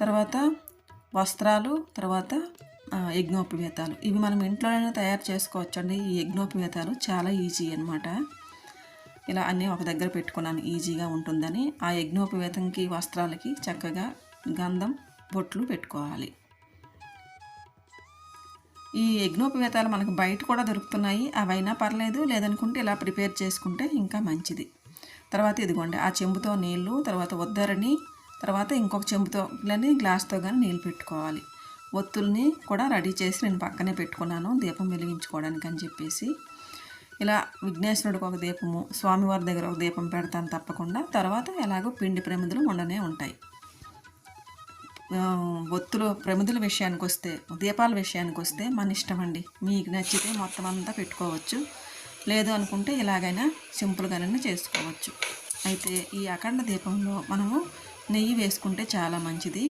తర్వాత వస్త్రాలు తర్వాత ఆ, యజ్ఞోపవేతాలు. ఇవి మనం ఇంట్లోనే తయారు చేసుకోవచ్చండి. ఈ యజ్ఞోపవేతాలు చాలా ఈజీ అన్నమాట. ఇలా అన్నీ ఒక దగ్గర పెట్టుకున్నాను. ఈజీగా ఉంటుందని. ఆ యజ్ఞోపవేతంకి వస్త్రాలకి చక్కగా గంధం బొట్లు పెట్టుకోవాలి. ఈ యజ్ఞోపవేతాలు మనకు బయట కూడా దొరుకుతున్నాయి. అవైనా పర్లేదు. లేదనుకుంటే ఇలా ప్రిపేర్ చేసుకుంటే ఇంకా మంచిది. తర్వాత ఇదిగోండి. ఆ చెంబుతో నీళ్ళు తర్వాత ఉద్దరిని తర్వాత ఇంకొక చెంబుతో కానీ గ్లాస్తో కానీ నీళ్ళు పెట్టుకోవాలి. ఒత్తుల్ని కూడా రెడీ చేసి నేను పక్కనే పెట్టుకున్నాను దీపం వెలిగించుకోవడానికి అని చెప్పేసి. ఇలా విఘ్నేశ్వరుడికి ఒక దీపము స్వామివారి దగ్గర ఒక దీపం పెడతాను తప్పకుండా. తర్వాత ఎలాగో పిండి ప్రమిదలు ఉండనే ఉంటాయి. ఒత్తులు ప్రమిదల విషయానికి వస్తే దీపాల విషయానికి వస్తే మన ఇష్టం అండి. మీకు నచ్చితే మొత్తం అంతా పెట్టుకోవచ్చు. లేదు అనుకుంటే ఇలాగైనా సింపుల్గానైనా చేసుకోవచ్చు. అయితే ఈ అఖండ దీపంలో మనము నెయ్యి వేసుకుంటే చాలా మంచిది.